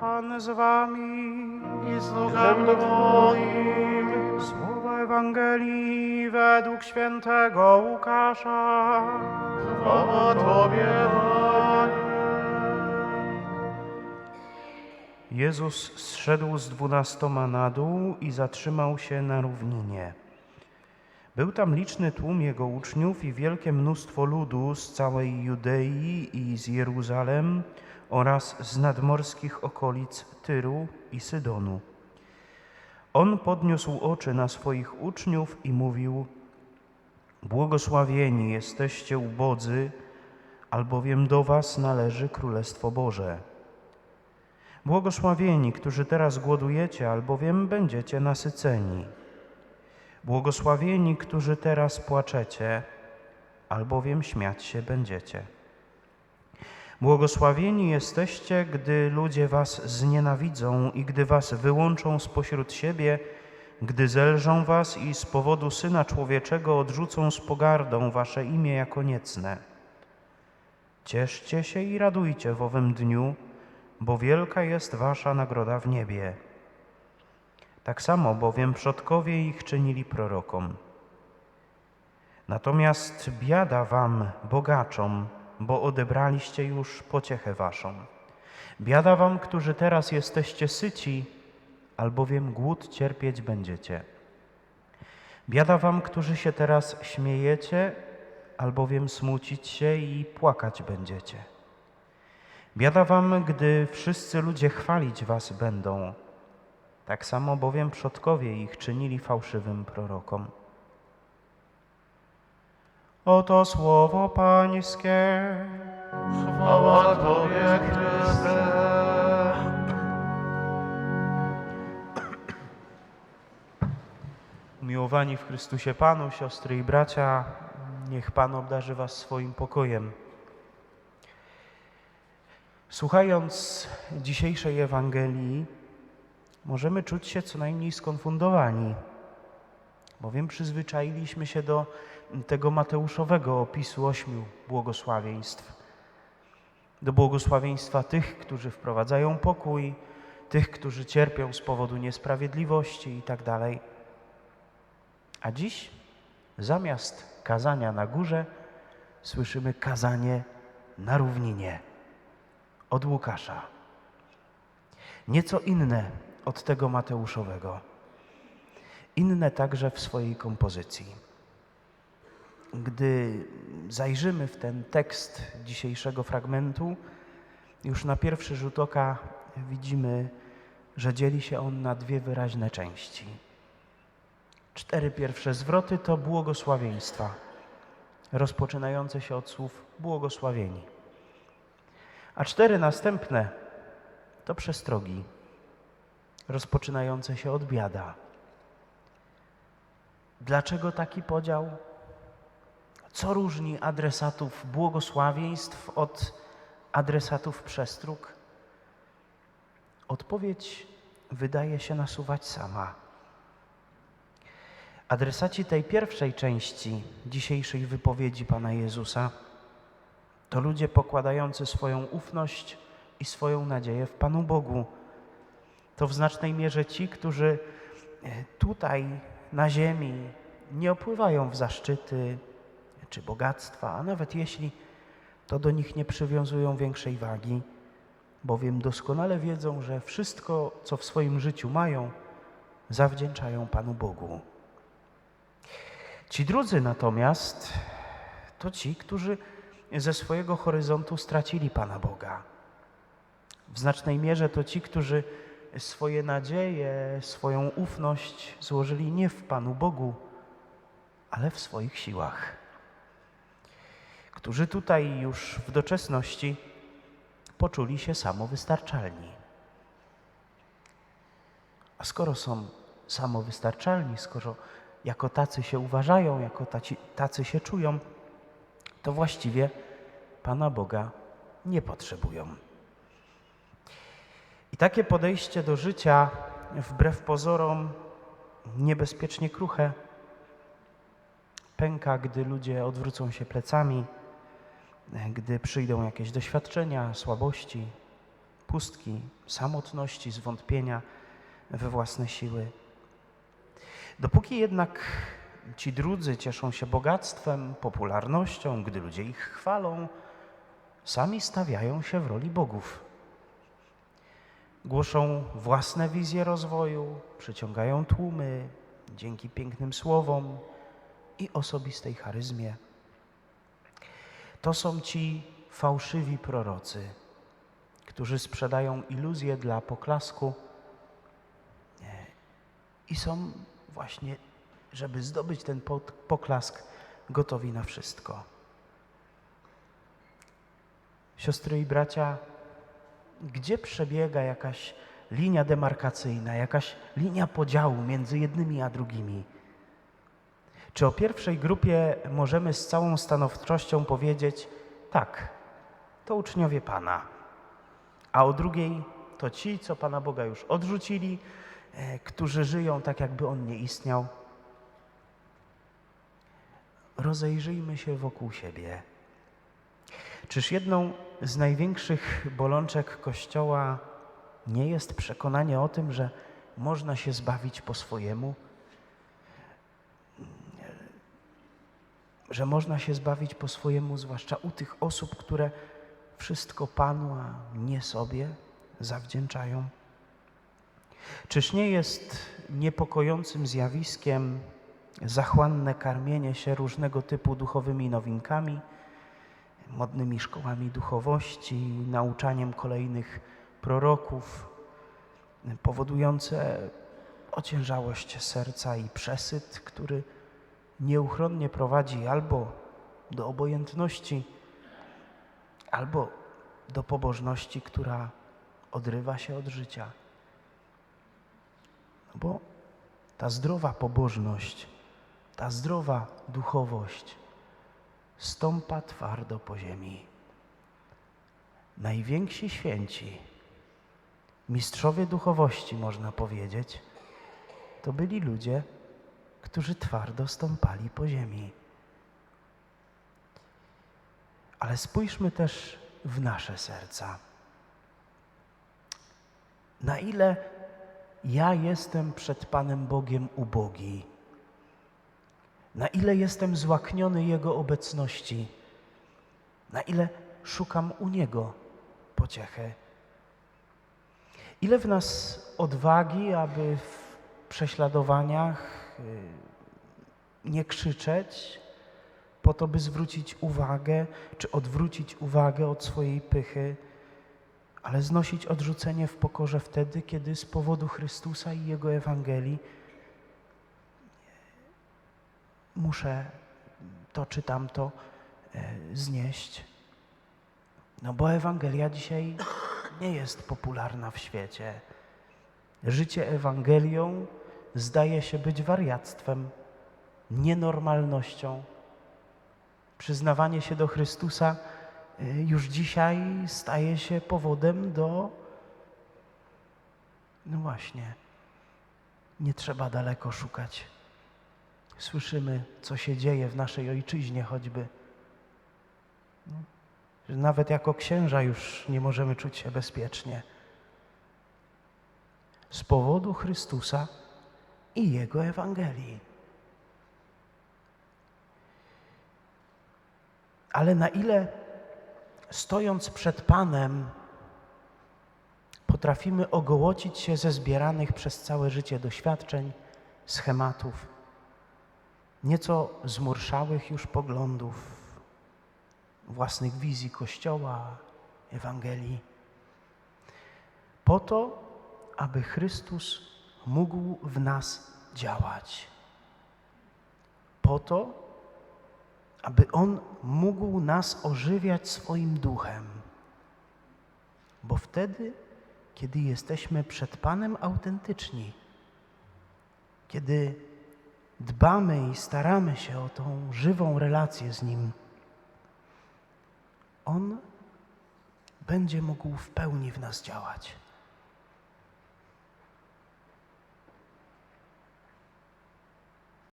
Pan z wami. i z duchem Twoim. Słowa Ewangelii według świętego Łukasza. Chwała Tobie, Panie. Jezus zszedł z dwunastoma na dół i zatrzymał się na równinie. Był tam liczny tłum jego uczniów i wielkie mnóstwo ludu z całej Judei i z Jeruzalem oraz z nadmorskich okolic Tyru i Sydonu. On podniósł oczy na swoich uczniów i mówił: Błogosławieni jesteście ubodzy, albowiem do was należy Królestwo Boże. Błogosławieni, którzy teraz głodujecie, albowiem będziecie nasyceni. Błogosławieni, którzy teraz płaczecie, albowiem śmiać się będziecie. Błogosławieni jesteście, gdy ludzie was znienawidzą i gdy was wyłączą spośród siebie, gdy zelżą was i z powodu Syna Człowieczego odrzucą z pogardą wasze imię jako niecne. Cieszcie się i radujcie w owym dniu, bo wielka jest wasza nagroda w niebie. Tak samo bowiem przodkowie ich czynili prorokom. Natomiast biada wam, bogaczom, bo odebraliście już pociechę waszą. Biada wam, którzy teraz jesteście syci, albowiem głód cierpieć będziecie. Biada wam, którzy się teraz śmiejecie, albowiem smucić się i płakać będziecie. Biada wam, gdy wszyscy ludzie chwalić was będą. Tak samo bowiem przodkowie ich czynili fałszywym prorokom. Oto słowo Pańskie. Chwała Tobie, Chryste. Umiłowani w Chrystusie Panu, siostry i bracia, niech Pan obdarzy was swoim pokojem. Słuchając dzisiejszej Ewangelii, możemy czuć się co najmniej skonfundowani, bowiem przyzwyczailiśmy się do tego Mateuszowego opisu ośmiu błogosławieństw. Do błogosławieństwa tych, którzy wprowadzają pokój, tych, którzy cierpią z powodu niesprawiedliwości itd. A dziś zamiast kazania na górze słyszymy kazanie na równinie od Łukasza. Nieco inne od tego Mateuszowego. Inne także w swojej kompozycji. Gdy zajrzymy w ten tekst dzisiejszego fragmentu, już na pierwszy rzut oka widzimy, że dzieli się on na dwie wyraźne części. Cztery pierwsze zwroty to błogosławieństwa, rozpoczynające się od słów błogosławieni. A cztery następne to przestrogi, rozpoczynające się od biada. Dlaczego taki podział? Co różni adresatów błogosławieństw od adresatów przestróg? Odpowiedź wydaje się nasuwać sama. Adresaci tej pierwszej części dzisiejszej wypowiedzi Pana Jezusa to ludzie pokładający swoją ufność i swoją nadzieję w Panu Bogu. To w znacznej mierze ci, którzy e, tutaj na ziemi nie opływają w zaszczyty czy bogactwa, a nawet jeśli, to do nich nie przywiązują większej wagi, bowiem doskonale wiedzą, że wszystko, co w swoim życiu mają, zawdzięczają Panu Bogu. Ci drudzy natomiast to ci, którzy ze swojego horyzontu stracili Pana Boga. W znacznej mierze to ci, którzy swoje nadzieje, swoją ufność złożyli nie w Panu Bogu, ale w swoich siłach. Którzy tutaj już w doczesności poczuli się samowystarczalni. A skoro są samowystarczalni, skoro jako tacy się uważają, jako taci, tacy się czują, to właściwie Pana Boga nie potrzebują. I takie podejście do życia, wbrew pozorom, niebezpiecznie kruche, pęka, gdy ludzie odwrócą się plecami, gdy przyjdą jakieś doświadczenia, słabości, pustki, samotności, zwątpienia we własne siły. Dopóki jednak ci drudzy cieszą się bogactwem, popularnością, gdy ludzie ich chwalą, sami stawiają się w roli bogów. Głoszą własne wizje rozwoju, przyciągają tłumy dzięki pięknym słowom i osobistej charyzmie. To są ci fałszywi prorocy, którzy sprzedają iluzje dla poklasku i są właśnie, żeby zdobyć ten poklask, gotowi na wszystko. Siostry i bracia, gdzie przebiega jakaś linia demarkacyjna, jakaś linia podziału między jednymi a drugimi? Czy o pierwszej grupie możemy z całą stanowczością powiedzieć tak, to uczniowie Pana, a o drugiej to ci, co Pana Boga już odrzucili, e, którzy żyją tak, jakby On nie istniał? Rozejrzyjmy się wokół siebie. Czyż jedną z największych bolączek Kościoła nie jest przekonanie o tym, że można się zbawić po swojemu? Że można się zbawić po swojemu, zwłaszcza u tych osób, które wszystko Panu, a nie sobie zawdzięczają? Czyż nie jest niepokojącym zjawiskiem zachłanne karmienie się różnego typu duchowymi nowinkami, modnymi szkołami duchowości, nauczaniem kolejnych proroków, powodujące ociężałość serca i przesyt, który nieuchronnie prowadzi albo do obojętności, albo do pobożności, która odrywa się od życia. No bo ta zdrowa pobożność, ta zdrowa duchowość stąpa twardo po ziemi. Najwięksi święci, mistrzowie duchowości, można powiedzieć, to byli ludzie, którzy twardo stąpali po ziemi. Ale spójrzmy też w nasze serca. Na ile ja jestem przed Panem Bogiem ubogi? Na ile jestem złakniony Jego obecności? Na ile szukam u Niego pociechy? Ile w nas odwagi, aby w prześladowaniach nie krzyczeć, po to, by zwrócić uwagę, czy odwrócić uwagę od swojej pychy, ale znosić odrzucenie w pokorze wtedy, kiedy z powodu Chrystusa i Jego Ewangelii muszę to czy tamto e, znieść. No bo Ewangelia dzisiaj nie jest popularna w świecie. Życie Ewangelią zdaje się być wariactwem, nienormalnością. Przyznawanie się do Chrystusa y, już dzisiaj staje się powodem do. No właśnie, nie trzeba daleko szukać. Słyszymy, co się dzieje w naszej ojczyźnie, choćby. Że nawet jako księża już nie możemy czuć się bezpiecznie. Z powodu Chrystusa i Jego Ewangelii. Ale na ile stojąc przed Panem potrafimy ogołocić się ze zbieranych przez całe życie doświadczeń, schematów, nieco zmurszałych już poglądów, własnych wizji Kościoła, Ewangelii, po to, aby Chrystus mógł w nas działać. Po to, aby On mógł nas ożywiać swoim duchem. Bo wtedy, kiedy jesteśmy przed Panem autentyczni, kiedy dbamy i staramy się o tą żywą relację z Nim, On będzie mógł w pełni w nas działać.